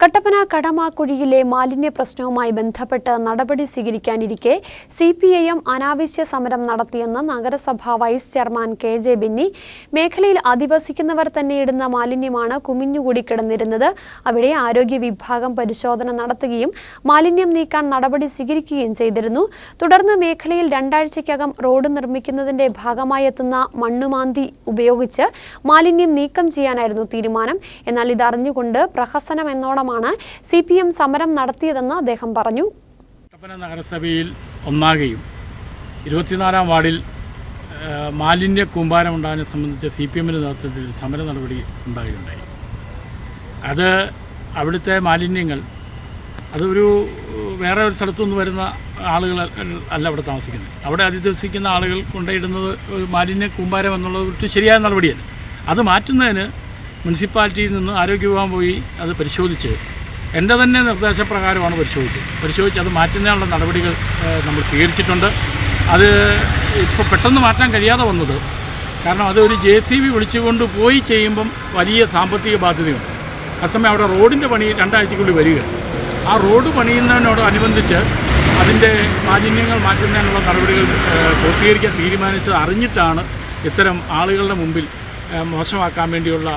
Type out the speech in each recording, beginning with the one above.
കട്ടപ്പന കടമാക്കുഴിയിലെ മാലിന്യ പ്രശ്നവുമായി ബന്ധപ്പെട്ട് നടപടി സ്വീകരിക്കാനിരിക്കെ സി പി ഐ എം അനാവശ്യ സമരം നടത്തിയെന്ന് നഗരസഭാ vice chairman K J Binny. മേഖലയിൽ അധിവസിക്കുന്നവർ തന്നെ ഇടുന്ന മാലിന്യമാണ് കുമിഞ്ഞുകൂടി കിടന്നിരുന്നത്. അവിടെ ആരോഗ്യ വിഭാഗം പരിശോധന നടത്തുകയും മാലിന്യം നീക്കാൻ നടപടി സ്വീകരിക്കുകയും ചെയ്തിരുന്നു. തുടർന്ന് മേഖലയിൽ രണ്ടാഴ്ചയ്ക്കകം റോഡ് നിർമ്മിക്കുന്നതിന്റെ ഭാഗമായി എത്തുന്ന മണ്ണുമാന്തി ഉപയോഗിച്ച് മാലിന്യം നീക്കം ചെയ്യാനായിരുന്നു തീരുമാനം. എന്നാൽ ഇതറിഞ്ഞുകൊണ്ട് പ്രഹസനം എന്നോണമാണ് സി പി എം സമരം നടത്തിയതെന്ന് അദ്ദേഹം പറഞ്ഞു. നഗരസഭയിൽ ഒന്നാകെയും ഇരുപത്തിനാലാം വാർഡിൽ മാലിന്യ കൂമ്പാരം ഉണ്ടാകുന്ന സംബന്ധിച്ച് സി പി എമ്മിന്റെ നേതൃത്വത്തിൽ സമര നടപടി ഉണ്ടാകുകയുണ്ടായി. അത് അവിടുത്തെ മാലിന്യങ്ങൾ അതൊരു വേറെ ഒരു സ്ഥലത്തുനിന്ന് വരുന്ന ആളുകൾ അല്ല അവിടെ താമസിക്കുന്നത്. അവിടെ അധിവസിക്കുന്ന ആളുകൾ കൊണ്ടിടുന്നത് മാലിന്യ കൂമ്പാരം എന്നുള്ളത് ഒരു ശരിയായ നടപടിയല്ല. അത് മാറ്റുന്നതിന് മുനിസിപ്പാലിറ്റിയിൽ നിന്ന് ആരോഗ്യ വിഭാഗം പോയി അത് പരിശോധിച്ച് എന്റെ തന്നെ നിർദ്ദേശപ്രകാരമാണ് പരിശോധിച്ചത്. പരിശോധിച്ച് അത് മാറ്റുന്നതിനുള്ള നടപടികൾ നമ്മൾ സ്വീകരിച്ചിട്ടുണ്ട്. അത് ഇപ്പോൾ പെട്ടെന്ന് മാറ്റാൻ കഴിയാതെ വന്നത് കാരണം അതൊരു ജെ സി ബി വിളിച്ചുകൊണ്ട് പോയി ചെയ്യുമ്പം വലിയ സാമ്പത്തിക ബാധ്യതയുണ്ട്. അസമയം അവിടെ റോഡിന്റെ പണി രണ്ടാഴ്ചക്കുള്ളിൽ വരിക. ആ റോഡ് പണിയുന്നതിനോട് അനുബന്ധിച്ച് അതിന്റെ മാലിന്യങ്ങൾ മാറ്റുന്നതിനുള്ള നടപടികൾ പൂർത്തീകരിക്കാൻ തീരുമാനിച്ചത് അറിഞ്ഞിട്ടാണ് ഇത്തരം ആളുകളുടെ മുമ്പിൽ മോശമാക്കാൻ വേണ്ടിയുള്ള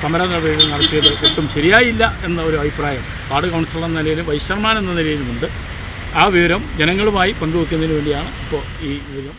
സമര നടപടികൾ നടത്തിയത് ഒട്ടും ശരിയായില്ല എന്ന ഒരു അഭിപ്രായം വാർഡ് കൗൺസിലർ എന്ന നിലയിലും വൈസ് ചെയർമാൻ എന്ന നിലയിലുമുണ്ട്. ആ വിവരം ജനങ്ങളുമായി പങ്കുവെക്കുന്നതിന് വേണ്ടിയാണ് ഇപ്പോൾ ഈ വിവരം